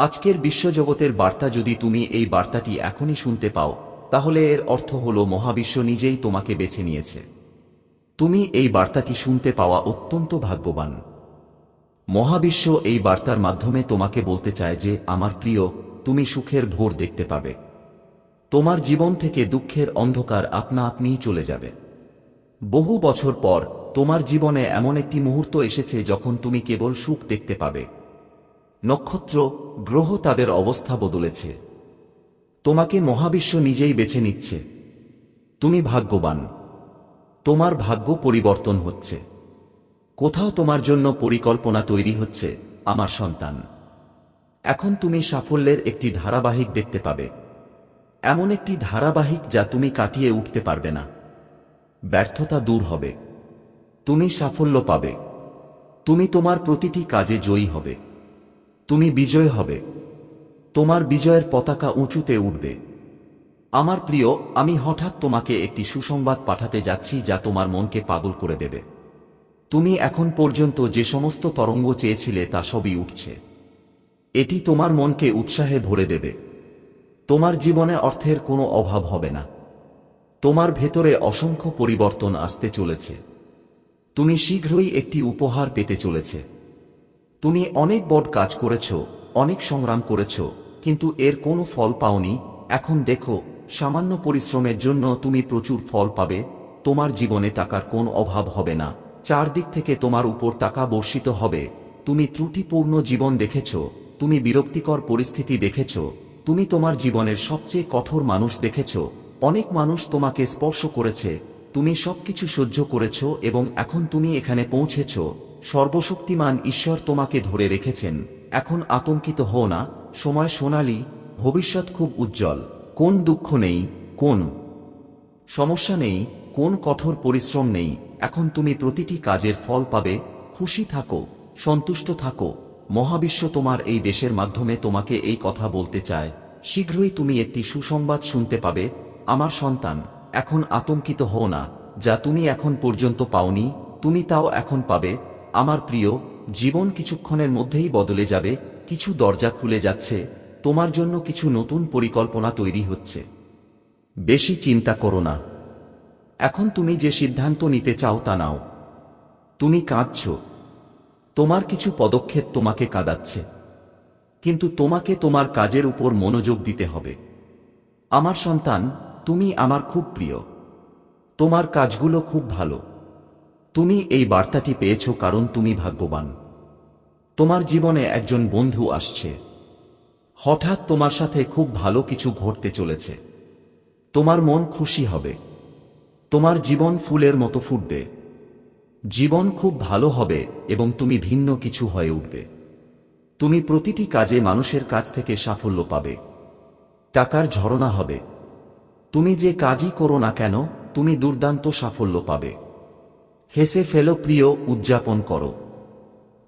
আজকের বিশ্বজগতের বার্তা যদি তুমি এই বার্তাটি এখনই শুনতে পাও, তাহলে এর অর্থ হল মহাবিশ্ব নিজেই তোমাকে বেছে নিয়েছে। তুমি এই বার্তাটি শুনতে পাওয়া অত্যন্ত ভাগ্যবান। মহাবিশ্ব এই বার্তার মাধ্যমে তোমাকে বলতে চায় যে, আমার প্রিয়, তুমি সুখের ভোর দেখতে পাবে। তোমার জীবন থেকে দুঃখের অন্ধকার আপনা আপনিই চলে যাবে। বহু বছর পর, তোমার জীবনে এমন একটি মুহূর্ত এসেছে যখন তুমি কেবল সুখ দেখতে পাবে। নক্ষত্র গ্রহ তাদের অবস্থা বদলেছে। তোমাকে মহাবিশ্ব নিজেই বেছে নিচ্ছে। তুমি ভাগ্যবান। তোমার ভাগ্য পরিবর্তন হচ্ছে। কোথাও তোমার জন্য পরিকল্পনা তৈরি হচ্ছে, আমার সন্তান। এখন তুমি সাফল্যের একটি ধারাবাহিক দেখতে পাবে। এমন একটি ধারাবাহিক যা তুমি কাটিয়ে উঠতে পারবে না। ব্যর্থতা দূর হবে। তুমি সাফল্য পাবে। তুমি তোমার প্রতিটি কাজে জয়ী হবে। তুমি বিজয় হবে। তোমার বিজয়ের পতাকা উঁচুতে উঠবে। আমার প্রিয়, আমি হঠাৎ তোমাকে একটি সুসংবাদ পাঠাতে যাচ্ছি যা তোমার মনকে পাগল করে দেবে। তুমি এখন পর্যন্ত যে সমস্ত তরঙ্গ চেয়েছিলে তা সবই উঠছে। এটি তোমার মনকে উৎসাহে ভরে দেবে। তোমার জীবনে অর্থের কোনো অভাব হবে না। তোমার ভেতরে অসংখ্য পরিবর্তন আসতে চলেছে। তুমি শীঘ্রই একটি উপহার পেতে চলেছে। তুমি অনেক বড় কাজ করেছ, অনেক সংগ্রাম করেছ, কিন্তু এর কোনো ফল পাওনি। এখন দেখো, সামান্য পরিশ্রমের জন্য তুমি প্রচুর ফল পাবে, তোমার জীবনে টাকার কোন অভাব হবে না। চারদিক থেকে তোমার উপর টাকা বর্ষিত হবে। তুমি ত্রুটিপূর্ণ জীবন দেখেছ, তুমি বিরক্তিকর পরিস্থিতি দেখেছ, তুমি তোমার জীবনের সবচেয়ে কঠোর মানুষ দেখেছ, অনেক মানুষ তোমাকে স্পর্শ করেছে, তুমি সবকিছু সহ্য করেছ এবং এখন তুমি এখানে পৌঁছেছ। সর্বশক্তিমান ঈশ্বর তোমাকে ধরে রেখেছেন, এখন আতঙ্কিত হও না, সময় সোনালি, ভবিষ্যৎ খুব উজ্জ্বল। কোন দুঃখ নেই, কোন সমস্যা নেই, কোন কঠোর পরিশ্রম নেই, এখন তুমি প্রতিটি কাজের ফল পাবে, খুশি থাকো, সন্তুষ্ট থাকো। মহাবিশ্ব তোমার এই দেশের মাধ্যমে তোমাকে এই কথা বলতে চায়। শীঘ্রই তুমি একটি সুসংবাদ শুনতে পাবে, আমার সন্তান, এখন আতঙ্কিত হও না, যা তুমি এখন পর্যন্ত পাওনি, তুমি তাও এখন পাবে আমার প্রিয়, জীবন কিছুক্ষণের মধ্যেই বদলে যাবে, কিছু দরজা খুলে যাচ্ছে, তোমার জন্য কিছু নতুন পরিকল্পনা তৈরি হচ্ছে। বেশি চিন্তা করো না। এখন তুমি যে সিদ্ধান্ত নিতে চাও তা নাও। তুমি কাঁদছ। তোমার কিছু পদক্ষেপ তোমাকে কাঁদাচ্ছে। কিন্তু তোমাকে তোমার কাজের উপর মনোযোগ দিতে হবে। আমার সন্তান, তুমি আমার খুব প্রিয়। তোমার কাজগুলো খুব ভালো। তুমি এই বার্তাটি পেয়েছ কারণ তুমি ভাগ্যবান। তোমার জীবনে একজন বন্ধু আসছে। হঠাৎ তোমার সাথে খুব ভালো কিছু ঘটতে চলেছে। তোমার মন খুশি হবে। তোমার জীবন ফুলের মতো ফুটবে। জীবন খুব ভালো হবে এবং তুমি ভিন্ন কিছু হয়ে উঠবে। তুমি প্রতিটি কাজে মানুষের কাছ থেকে সাফল্য পাবে। টাকার ঝরনা হবে। তুমি যে কাজই করো না কেন, তুমি দুর্দান্ত সাফল্য পাবে। হেসে ফেলো, প্রিয়, উদযাপন করো।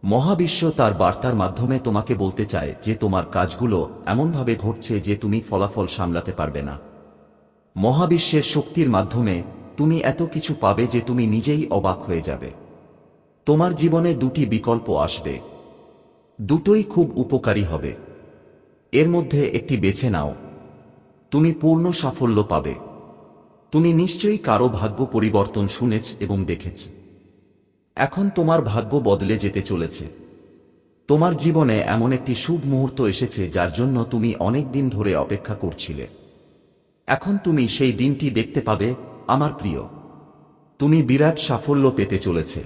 মহাবিশ্ব তার বার্তার মাধ্যমে তোমাকে বলতে চায় যে তোমার কাজগুলো এমনভাবে ঘটছে যে তুমি ফলাফল সামলাতে পারবে না। মহাবিশ্বের শক্তির মাধ্যমে তুমি এত কিছু পাবে যে তুমি নিজেই অবাক হয়ে যাবে। তোমার জীবনে দুটি বিকল্প আসবে। দুটোই খুব উপকারী হবে। এর মধ্যে একটি বেছে নাও। তুমি পূর্ণ সাফল্য পাবে। তুমি নিশ্চয়ই কারও ভাগ্য পরিবর্তন শুনেছ এবং দেখেছ। এখন তোমার ভাগ্য বদলে যেতে চলেছে। তোমার জীবনে এমন একটি শুভ মুহূর্ত এসেছে যার জন্য তুমি অনেক দিন ধরে অপেক্ষা করছিলে। এখন তুমি সেই দিনটি দেখতে পাবে, আমার প্রিয়। তুমি বিরাট সাফল্য পেতে চলেছে।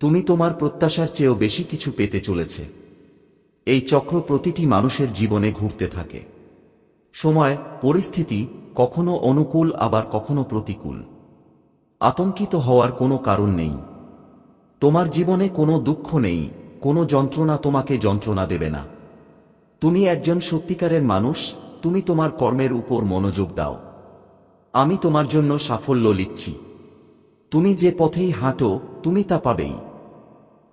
তুমি তোমার প্রত্যাশার চেয়েও বেশি কিছু পেতে চলেছে। এই চক্র প্রতিটি মানুষের জীবনে ঘুরতে থাকে। সময়, পরিস্থিতি কখনো অনুকূল, আবার কখনো প্রতিকূল। আতঙ্কিত হওয়ার কোনো কারণ নেই। তোমার জীবনে কোনো দুঃখ নেই, কোনো যন্ত্রণা তোমাকে যন্ত্রণা দেবে না। তুমি একজন সত্যিকারের মানুষ, তুমি তোমার কর্মের উপর মনোযোগ দাও। আমি তোমার জন্য সাফল্য লিখছি। তুমি যে পথেই হাঁটো, তুমি তা পাবেই।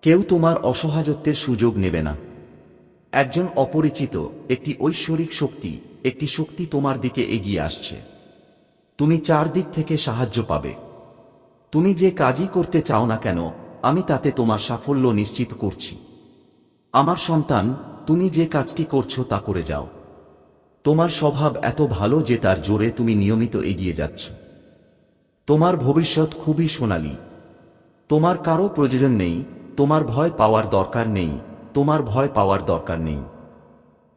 কেউ তোমার অসহায়ত্বের সুযোগ নেবে না। একজন অপরিচিত, একটি ঐশ্বরিক শক্তি একটি শক্তি তোমার দিকে এগিয়ে আসছে। তুমি চারদিক থেকে সাহায্য পাবে। তুমি যে কাজই করতে চাও না কেন, আমি তাতে তোমার সাফল্য নিশ্চিত করছি। আমার সন্তান, তুমি যে কাজটি করছ তা করে যাও। তোমার স্বভাব এত ভালো যে তার জোরে তুমি নিয়মিত এগিয়ে যাচ্ছ। তোমার ভবিষ্যৎ খুবই সোনালী। তোমার কারও প্রয়োজন নেই, তোমার ভয় পাওয়ার দরকার নেই, তোমার ভয় পাওয়ার দরকার নেই।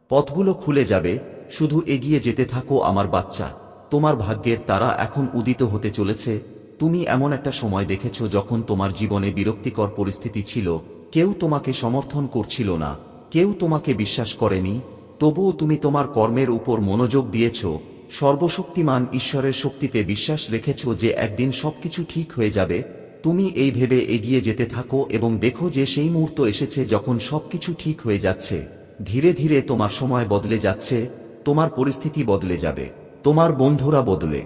পথগুলো খুলে যাবে শুধু এগিয়ে যেতে থাকো আমার বাচ্চা। তোমার ভাগ্যের তারা এখন উদিত হতে চলেছে। তুমি এমন একটা সময় দেখেছ যখন তোমার জীবনে বিরক্তিকর পরিস্থিতি ছিল। কেউ তোমাকে সমর্থন করছিল না। কেউ তোমাকে বিশ্বাস করেনি। তবুও তুমি তোমার কর্মের উপর মনোযোগ দিয়েছ। সর্বশক্তিমান ঈশ্বরের শক্তিতে বিশ্বাস রেখেছ যে একদিন সবকিছু ঠিক হয়ে যাবে। তুমি এই ভেবে এগিয়ে যেতে থাকো এবং দেখো যে সেই মুহূর্ত এসেছে যখন সবকিছু ঠিক হয়ে যাচ্ছে। ধীরে ধীরে তোমার সময় বদলে যাচ্ছে। তোমার পরিস্থিতি বদলে যাবে, তোমার বন্ধুরা বদলে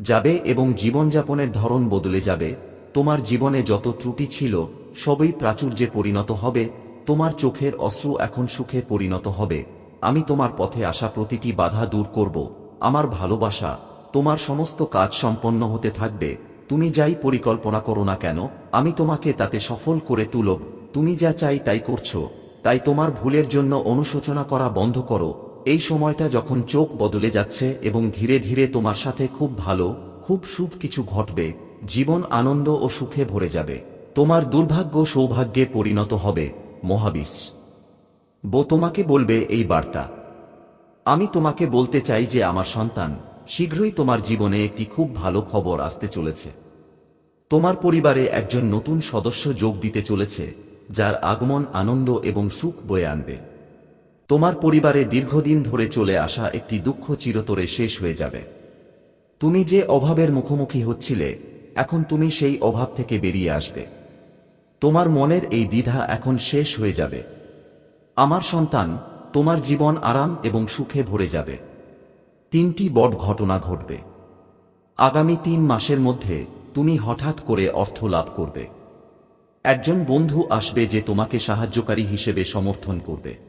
যাবে এবং জীবনযাপনের ধরন বদলে যাবে, তোমার জীবনে যত ত্রুটি ছিল, সবই প্রাচুর্যে পরিণত হবে, তোমার চোখের অশ্রু এখন সুখে পরিণত হবে, আমি তোমার পথে আসা প্রতিটি বাধা দূর করব, আমার ভালোবাসা, তোমার সমস্ত কাজ সম্পন্ন হতে থাকবে, তুমি যাই পরিকল্পনা করো না কেন, আমি তোমাকে তাতে সফল করে তুলব, তুমি যা চাই তাই করছ, তাই তোমার ভুলের জন্য অনুশোচনা করা বন্ধ করো এই সময়টা যখন চোখ বদলে যাচ্ছে এবং ধীরে ধীরে তোমার সাথে খুব ভালো, খুব শুভ কিছু ঘটবে, জীবন আনন্দ ও সুখে ভরে যাবে। তোমার দুর্ভাগ্য সৌভাগ্যে পরিণত হবে মহাবিশ বো তোমাকে বলবে এই বার্তা। আমি তোমাকে বলতে চাই যে আমার সন্তান, শীঘ্রই তোমার জীবনে একটি খুব ভালো খবর আসতে চলেছে। তোমার পরিবারে একজন নতুন সদস্য যোগ দিতে চলেছে, যার আগমন আনন্দ এবং সুখ বয়ে আনবে। তোমার পরিবারে দীর্ঘদিন ধরে চলে আসা একটি দুঃখ চিরতরে শেষ হয়ে যাবে। তুমি যে অভাবের মুখোমুখি হচ্ছিলে, এখন তুমি সেই অভাব থেকে বেরিয়ে আসবে। তোমার মনের এই দ্বিধা এখন শেষ হয়ে যাবে। আমার সন্তান, তোমার জীবন আরাম এবং সুখে ভরে যাবে। তিনটি বড় ঘটনা ঘটবে। আগামী তিন মাসের মধ্যে তুমি হঠাৎ করে অর্থ লাভ করবে। একজন বন্ধু আসবে যে তোমাকে সাহায্যকারী হিসেবে সমর্থন করবে।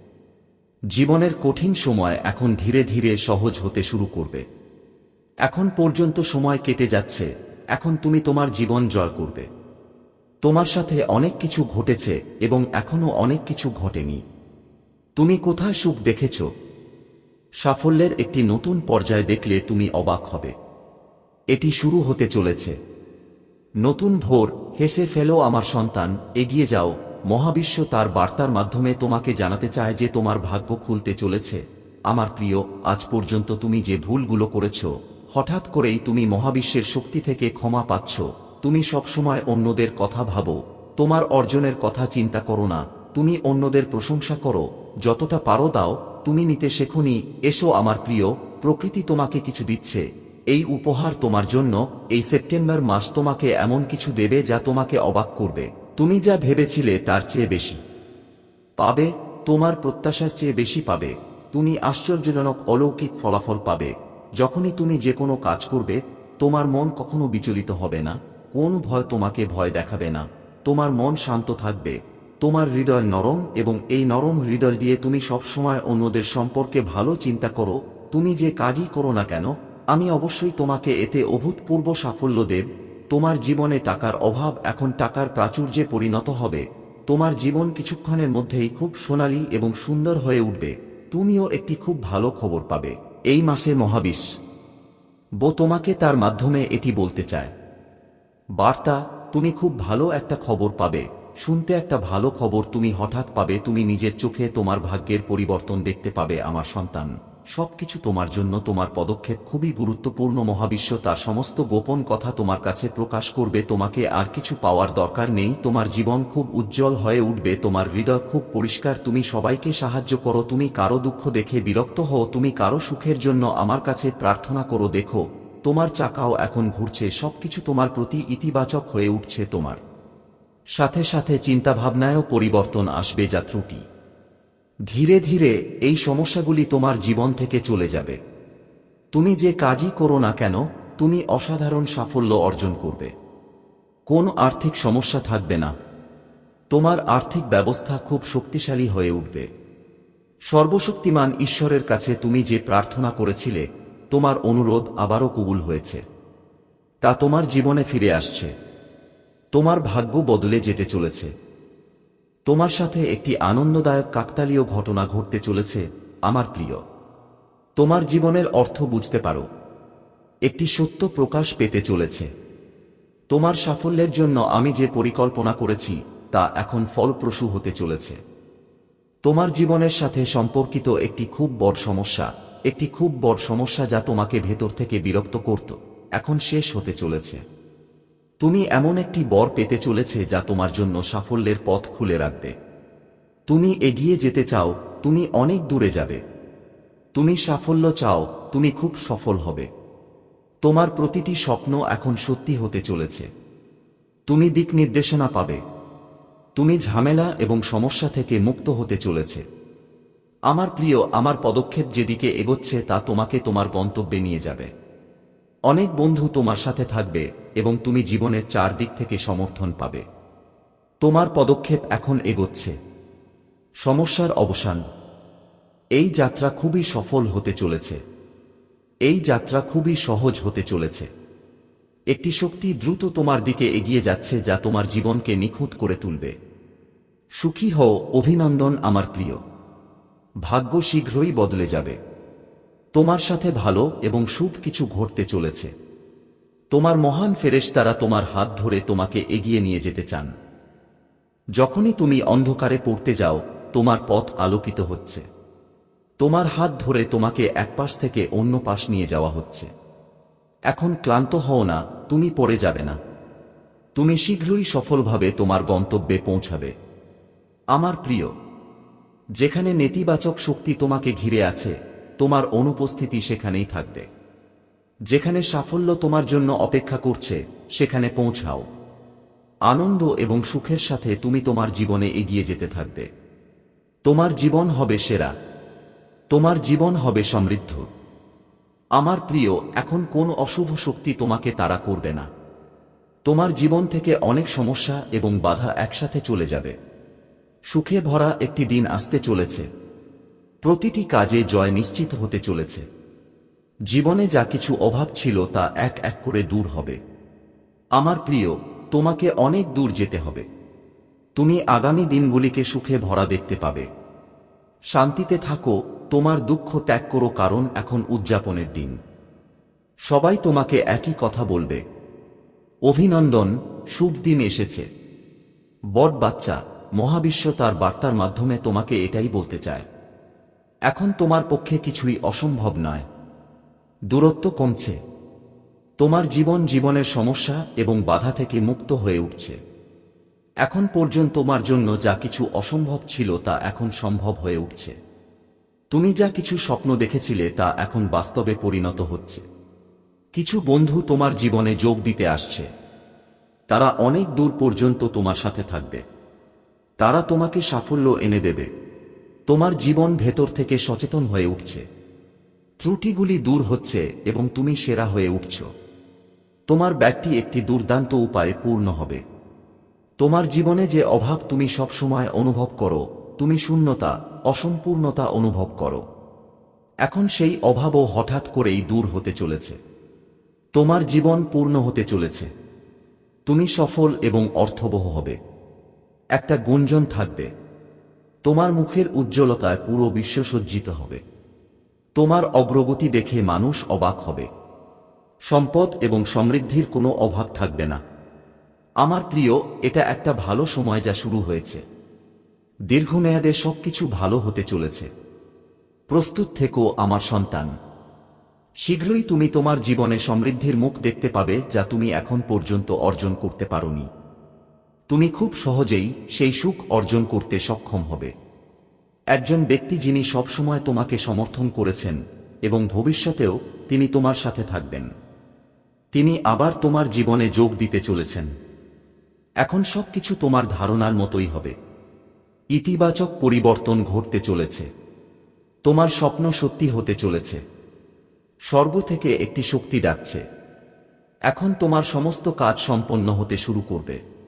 জীবনের কঠিন সময় এখন ধীরে ধীরে সহজ হতে শুরু করবে। এখন পর্যন্ত সময় কেটে যাচ্ছে, এখন তুমি তোমার জীবন জয় করবে। তোমার সাথে অনেক কিছু ঘটেছে এবং এখনও অনেক কিছু ঘটেনি। তুমি কোথায় সুখ দেখেছ? সাফল্যের একটি নতুন পর্যায় দেখলে তুমি অবাক হবে। এটি শুরু হতে চলেছে। নতুন ভোর, হেসে ফেলো আমার সন্তান, এগিয়ে যাও। মহাবিশ্ব তার বার্তার মাধ্যমে তোমাকে জানাতে চায় যে তোমার ভাগ্য খুলতে চলেছে। আমার প্রিয়, আজ পর্যন্ত তুমি যে ভুলগুলো করেছ, হঠাৎ করেই তুমি মহাবিশ্বের শক্তি থেকে ক্ষমা পাচ্ছ। তুমি সবসময় অন্যদের কথা ভাবো, তোমার অর্জনের কথা চিন্তা করো না, তুমি অন্যদের প্রশংসা করো, যতটা পারো দাও, তুমি নিতে শেখনি, এসো আমার প্রিয়, প্রকৃতি তোমাকে কিছু দিচ্ছে। এই উপহার তোমার জন্য, এই সেপ্টেম্বর মাস তোমাকে এমন কিছু দেবে যা তোমাকে অবাক করবে। তুমি যা ভেবেছিলে তার চেয়ে বেশি। পাবে, তোমার প্রত্যাশার চেয়ে বেশি পাবে। তুমি আশ্চর্যজনক অলৌকিক ফলাফল পাবে। যখনই তুমি যে কোনো কাজ করবে, তোমার মন কখনো বিচলিত হবে না। কোন ভয় তোমাকে ভয় দেখাবে না। তোমার মন শান্ত থাকবে। তোমার হৃদয় নরম এবং এই নরম হৃদয় দিয়ে তুমি সবসময় অন্যদের সম্পর্কে ভালো চিন্তা করো। তুমি যে কাজই করো না কেন, আমি অবশ্যই তোমাকে এতে অভূতপূর্ব সাফল্য দেব। তোমার জীবনে টাকার অভাব এখন টাকার প্রাচুর্যে পরিণত হবে। তোমার জীবন কিছুক্ষণের মধ্যেই খুব সোনালী এবং সুন্দর হয়ে উঠবে। তুমিও একটি খুব ভালো খবর পাবে। এই মাসে মহাবিশ বো তোমাকে তার মাধ্যমে এটি বলতে চায়। বার্তা, তুমি খুব ভালো একটা খবর পাবে। শুনতে একটা ভালো খবর তুমি হঠাৎ পাবে, তুমি নিজের চোখে তোমার ভাগ্যের পরিবর্তন দেখতে পাবে, আমার সন্তান। সবকিছু তোমার জন্য তোমার পদক্ষেপ খুবই গুরুত্বপূর্ণ মহাবিশ্ব তার সমস্ত গোপন কথা তোমার কাছে প্রকাশ করবে, তোমাকে আর কিছু পাওয়ার দরকার নেই, তোমার জীবন খুব উজ্জ্বল হয়ে উঠবে, তোমার হৃদয় খুব পরিষ্কার, তুমি সবাইকে সাহায্য করো, তুমি কারও দুঃখ দেখে বিরক্ত হও, তুমি কারও সুখের জন্য আমার কাছে প্রার্থনা করো, দেখো, তোমার চাকাও এখন ঘুরছে, সবকিছু তোমার প্রতি ইতিবাচক হয়ে উঠছে তোমার। সাথে সাথে চিন্তাভাবনায়ও পরিবর্তন আসবে যা ত্রুটি। ধীরে ধীরে এই সমস্যাগুলি তোমার জীবন থেকে চলে যাবে। তুমি যে কাজই করো না কেন, তুমি অসাধারণ সাফল্য অর্জন করবে। কোন আর্থিক সমস্যা থাকবে না। তোমার আর্থিক ব্যবস্থা খুব শক্তিশালী হয়ে উঠবে। সর্বশক্তিমান ঈশ্বরের কাছে তুমি যে প্রার্থনা করেছিলে, তোমার অনুরোধ আবারও কবুল হয়েছে। তা তোমার জীবনে ফিরে আসছে। তোমার ভাগ্য বদলে যেতে চলেছে। তোমার সাথে একটি আনন্দদায়ক কাকতালীয় ঘটনা ঘটতে চলেছে, আমার প্রিয়। তোমার জীবনের অর্থ বুঝতে পারো। একটি সত্য প্রকাশ পেতে চলেছে। তোমার সাফল্যের জন্য আমি যে পরিকল্পনা করেছি, তা এখন ফলপ্রসূ হতে চলেছে। তোমার জীবনের সাথে সম্পর্কিত একটি খুব বড় সমস্যা, একটি খুব বড় সমস্যা যা তোমাকে ভেতর থেকে বিরক্ত করত, এখন শেষ হতে চলেছে। তুমি এমন একটি বর পেতে চলেছে যা তোমার জন্য সাফল্যের পথ খুলে রাখবে। তুমি এগিয়ে যেতে চাও, তুমি অনেক দূরে যাবে। তুমি সাফল্য চাও, তুমি খুব সফল হবে। তোমার প্রতিটি স্বপ্ন এখন সত্যি হতে চলেছে। তুমি দিক নির্দেশনা পাবে। তুমি ঝামেলা এবং সমস্যা থেকে মুক্ত হতে চলেছে। আমার প্রিয়, আমার পদক্ষেপ যেদিকে এগোচ্ছে তা তোমাকে তোমার গন্তব্যে নিয়ে যাবে। অনেক বন্ধু তোমার সাথে থাকবে এবং তুমি জীবনের চারদিক থেকে সমর্থন পাবে। তোমার পদক্ষেপ এখন এগোচ্ছে। সমস্যার অবসান। এই যাত্রা খুবই সফল হতে চলেছে। এই যাত্রা খুবই সহজ হতে চলেছে। একটি শক্তি দ্রুত তোমার দিকে এগিয়ে যাচ্ছে যা তোমার জীবনকে নিখুঁত করে তুলবে। সুখী হও, অভিনন্দন আমার প্রিয়। ভাগ্য শীঘ্রই বদলে যাবে। তোমার সাথে ভালো এবং সুখ কিছু ঘটতে চলেছে। তোমার মহান ফেরেশতারা তোমার হাত ধরে তোমাকে এগিয়ে নিয়ে যেতে চান। যখনই তুমি অন্ধকারে পড়তে যাও, তোমার পথ আলোকিত হচ্ছে। তোমার হাত ধরে তোমাকে এক পাশ থেকে অন্য পাশ নিয়ে যাওয়া হচ্ছে। এখন ক্লান্ত হও না, তুমি পড়ে যাবে না। তুমি শীঘ্রই সফলভাবে তোমার গন্তব্যে পৌঁছাবে। আমার প্রিয়, যেখানে নেতিবাচক শক্তি তোমাকে ঘিরে আছে তোমার অনুপস্থিতি সেখানেই থাকবে। যেখানে সাফল্য তোমার জন্য অপেক্ষা করছে, সেখানে পৌঁছাও। আনন্দ এবং সুখের সাথে তুমি তোমার জীবনে এগিয়ে যেতে থাকবে। তোমার জীবন হবে সেরা। তোমার জীবন হবে সমৃদ্ধ। আমার প্রিয়, এখন কোন অশুভ শক্তি তোমাকে তাড়া করবে না। তোমার জীবন থেকে অনেক সমস্যা এবং বাধা একসাথে চলে যাবে। সুখে ভরা একটি দিন আসতে চলেছে। প্রতিটি কাজে জয় নিশ্চিত হতে চলেছে। জীবনে যা কিছু অভাব ছিল তা এক এক করে দূর হবে। আমার প্রিয়, তোমাকে অনেক দূর যেতে হবে। তুমি আগামী দিনগুলিকে সুখে ভরা দেখতে পাবে। শান্তিতে থাকো, তোমার দুঃখ ত্যাগ করো কারণ এখন উদযাপনের দিন। সবাই তোমাকে একই কথা বলবে। অভিনন্দন, শুভ দিন এসেছে। বট বাচ্চা, মহাবিশ্ব তার বার্তার মাধ্যমে তোমাকে এটাই বলতে চায়। এখন তোমার পক্ষে কিছুই অসম্ভব নয়। দূরত্ব কমছে। তোমার জীবন জীবনের সমস্যা এবং বাধা থেকে মুক্ত হয়ে উঠছে। এখন পর্যন্ত তোমার জন্য যা কিছু অসম্ভব ছিল তা এখন সম্ভব হয়ে উঠছে। তুমি যা কিছু স্বপ্ন দেখেছিলে তা এখন বাস্তবে পরিণত হচ্ছে। কিছু বন্ধু তোমার জীবনে যোগ দিতে আসছে। তারা অনেক দূর পর্যন্ত তোমার সাথে থাকবে। তারা তোমাকে সাফল্য এনে দেবে। তোমার জীবন ভেতর থেকে সচেতন হয়ে উঠছে। ত্রুটিগুলি দূর হচ্ছে এবং তুমি সেরা হয়ে উঠছ। তোমার ব্যাগটি একটি দুর্দান্ত উপায়ে পূর্ণ হবে। তোমার জীবনে যে অভাব তুমি সবসময় অনুভব করো, তুমি শূন্যতা, অসম্পূর্ণতা অনুভব করো। এখন সেই অভাবও হঠাৎ করেই দূর হতে চলেছে। তোমার জীবন পূর্ণ হতে চলেছে। তুমি সফল এবং অর্থবহ হবে। একটা গুঞ্জন থাকবে। তোমার মুখের উজ্জ্বলতায় পুরো বিশ্ব সজ্জিত হবে। তোমার অগ্রগতি দেখে মানুষ অবাক হবে। সম্পদ এবং সমৃদ্ধির কোনো অভাব থাকবে না। আমার প্রিয়, এটা একটা ভালো সময় যা শুরু হয়েছে। দীর্ঘমেয়াদে সবকিছু ভালো হতে চলেছে। প্রস্তুত থেকো আমার সন্তান। শীঘ্রই তুমি তোমার জীবনে সমৃদ্ধির মুখ দেখতে পাবে যা তুমি এখন পর্যন্ত অর্জন করতে পারোনি। তুমি খুব সহজেই সেই সুখ অর্জন করতে সক্ষম হবে। একজন ব্যক্তি যিনি সবসময় তোমাকে সমর্থন করেছেন এবং ভবিষ্যতেও তিনি তোমার সাথে থাকবেন। তিনি আবার তোমার জীবনে যোগ দিতে চলেছেন। এখন সবকিছু তোমার ধারণার মতোই হবে। ইতিবাচক পরিবর্তন ঘটতে চলেছে। তোমার স্বপ্ন সত্যি হতে চলেছে। স্বর্গ থেকে একটি শক্তি ডাকছে। এখন তোমার সমস্ত কাজ সম্পন্ন হতে শুরু করবে।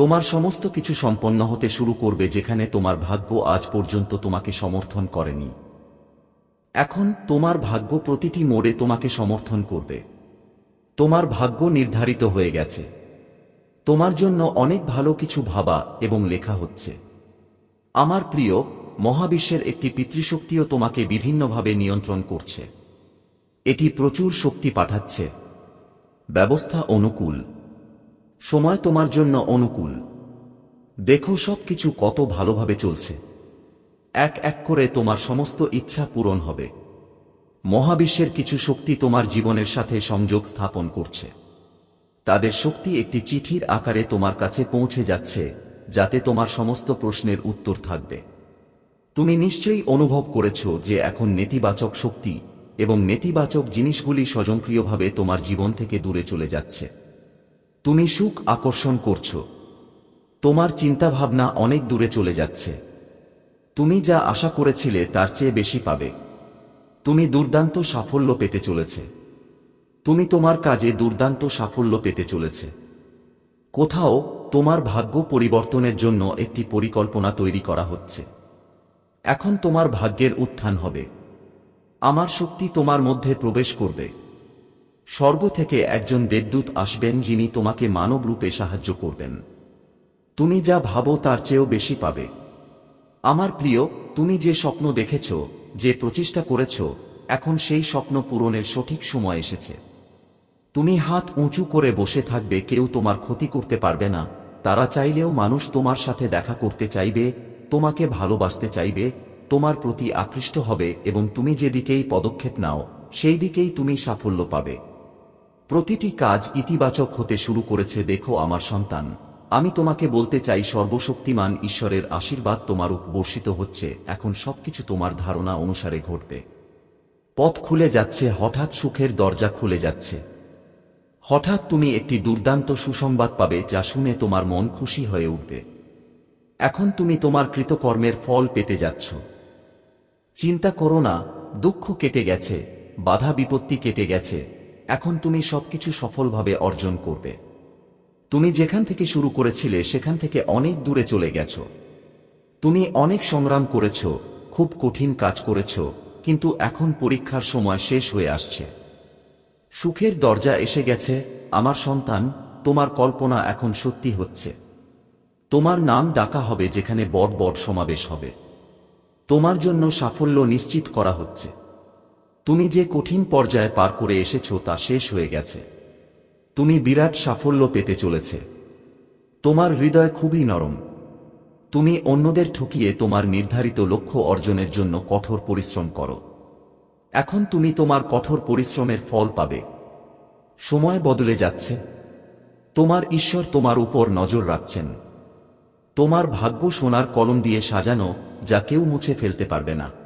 তোমার সমস্ত কিছু সম্পন্ন হতে শুরু করবে যেখানে তোমার ভাগ্য আজ পর্যন্ত তোমাকে সমর্থন করেনি। এখন তোমার ভাগ্য প্রতিটি মোড়ে তোমাকে সমর্থন করবে। তোমার ভাগ্য নির্ধারিত হয়ে গেছে। তোমার জন্য অনেক ভালো কিছু ভাবা এবং লেখা হচ্ছে। আমার প্রিয়, মহাবিশ্বের একটি পিতৃশক্তিও তোমাকে বিভিন্নভাবে নিয়ন্ত্রণ করছে। এটি প্রচুর শক্তি পাঠাচ্ছে। ব্যবস্থা অনুকূল। সময় তোমার জন্য অনুকূল। দেখো সবকিছু কত ভালোভাবে চলছে। এক এক করে তোমার সমস্ত ইচ্ছা পূরণ হবে। মহাবিশ্বের কিছু শক্তি তোমার জীবনের সাথে সংযোগ স্থাপন করছে। তাদের শক্তি একটি চিঠির আকারে তোমার কাছে পৌঁছে যাচ্ছে, যাতে তোমার সমস্ত প্রশ্নের উত্তর থাকবে। তুমি নিশ্চয়ই অনুভব করেছ যে এখন নেতিবাচক শক্তি এবং নেতিবাচক জিনিসগুলি স্বয়ংক্রিয়ভাবে তোমার জীবন থেকে দূরে চলে যাচ্ছে। তুমি সুখ আকর্ষণ করছ। তোমার চিন্তাভাবনা অনেক দূরে চলে যাচ্ছে। তুমি যা আশা করেছিলে তার চেয়ে বেশি পাবে। তুমি দুর্দান্ত সাফল্য পেতে চলেছে। তুমি তোমার কাজে দুর্দান্ত সাফল্য পেতে চলেছে। কোথাও তোমার ভাগ্য পরিবর্তনের জন্য একটি পরিকল্পনা তৈরি করা হচ্ছে। এখন তোমার ভাগ্যের উত্থান হবে। আমার শক্তি তোমার মধ্যে প্রবেশ করবে। স্বর্গ থেকে একজন দেবদূত আসবেন যিনি তোমাকে মানব রূপে সাহায্য করবেন। তুমি যা ভাবো তার চেয়েও বেশি পাবে। আমার প্রিয়, তুমি যে স্বপ্ন দেখেছ, যে প্রচেষ্টা করেছ, এখন সেই স্বপ্ন পূরণের সঠিক সময় এসেছে। তুমি হাত উঁচু করে বসে থাকবে, কেউ তোমার ক্ষতি করতে পারবে না। তারা চাইলেও মানুষ তোমার সাথে দেখা করতে চাইবে, তোমাকে ভালোবাসতে চাইবে, তোমার প্রতি আকৃষ্ট হবে এবং তুমি যেদিকেই পদক্ষেপ নাও সেই দিকেই তুমি সাফল্য পাবে। প্রতিটি কাজ ইতিবাচক হতে শুরু করেছে, দেখো আমার সন্তান, আমি তোমাকে বলতে চাই, সর্বশক্তিমান ঈশ্বরের আশীর্বাদ তোমার উপর বর্ষিত হচ্ছে, এখন সবকিছু তোমার ধারণা অনুসারে ঘটবে। পথ খুলে যাচ্ছে, হঠাৎ সুখের দরজা খুলে যাচ্ছে। হঠাৎ তুমি একটি দুর্দান্ত সুসংবাদ পাবে, যা শুনে তোমার মন খুশি হয়ে উঠবে। এখন তুমি তোমার কৃতকর্মের ফল পেতে যাচ্ছ। চিন্তা করো না, দুঃখ কেটে গেছে, বাধা বিপত্তি কেটে গেছে। এখন তুমি সবকিছু সফলভাবে অর্জন করবে। তুমি যেখান থেকে শুরু করেছিলে, সেখান থেকে অনেক দূরে চলে গেছ। তুমি অনেক সংগ্রাম করেছ, খুব কঠিন কাজ করেছ, কিন্তু এখন পরীক্ষার সময় শেষ হয়ে আসছে। সুখের দরজা এসে গেছে, আমার সন্তান, তোমার কল্পনা এখন সত্যি হচ্ছে। তোমার নাম ডাকা হবে যেখানে বড় বড় সমাবেশ হবে। তোমার জন্য সাফল্য নিশ্চিত করা হচ্ছে। তুমি যে কঠিন পর্যায়ে পার করে এসেছ তা শেষ হয়ে গেছে। তুমি বিরাট সাফল্য পেতে চলেছে। তোমার হৃদয় খুবই নরম। তুমি অন্যদের ঠকিয়ে তোমার নির্ধারিত লক্ষ্য অর্জনের জন্য কঠোর পরিশ্রম করো। এখন তুমি তোমার কঠোর পরিশ্রমের ফল পাবে। সময় বদলে যাচ্ছে। তোমার ঈশ্বর তোমার উপর নজর রাখছেন। তোমার ভাগ্য সোনার কলম দিয়ে সাজানো যা কেউ মুছে ফেলতে পারবে না।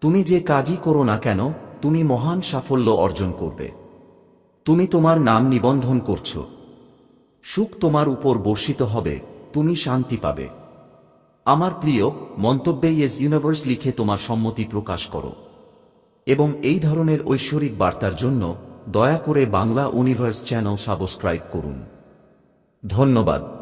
তুমি যে কাজই করো না কেন, তুমি মহান সাফল্য অর্জন করবে। তুমি তোমার নাম নিবন্ধন করছ। সুখ তোমার উপর বর্ষিত হবে, তুমি শান্তি পাবে। আমার প্রিয়, মন্তব্যে ইয়েস ইউনিভার্স লিখে তোমার সম্মতি প্রকাশ করো। এবং এই ধরনের ঐশ্বরিক বার্তার জন্য দয়া করে বাংলা ইউনিভার্স চ্যানেল সাবস্ক্রাইব করুন। ধন্যবাদ।